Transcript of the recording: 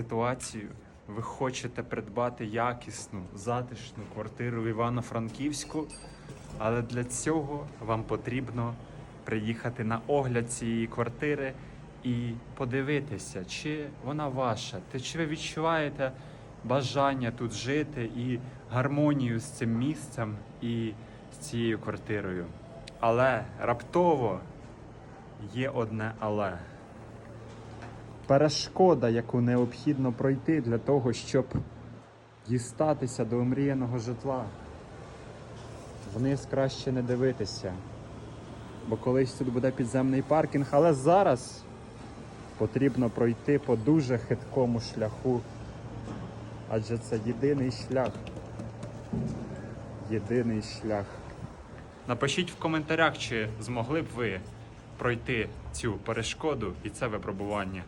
ситуацію, ви хочете придбати якісну, затишну квартиру в Івано-Франківську, але для цього вам потрібно приїхати на огляд цієї квартири і подивитися, чи вона ваша, чи ви відчуваєте бажання тут жити і гармонію з цим місцем і з цією квартирою. Але раптово є одне але. Перешкода, яку необхідно пройти для того, щоб дістатися до омріяного житла. Вниз краще не дивитися, бо колись тут буде підземний паркінг, але зараз потрібно пройти по дуже хиткому шляху. Адже це єдиний шлях. Єдиний шлях. Напишіть в коментарях, чи змогли б ви пройти цю перешкоду і це випробування.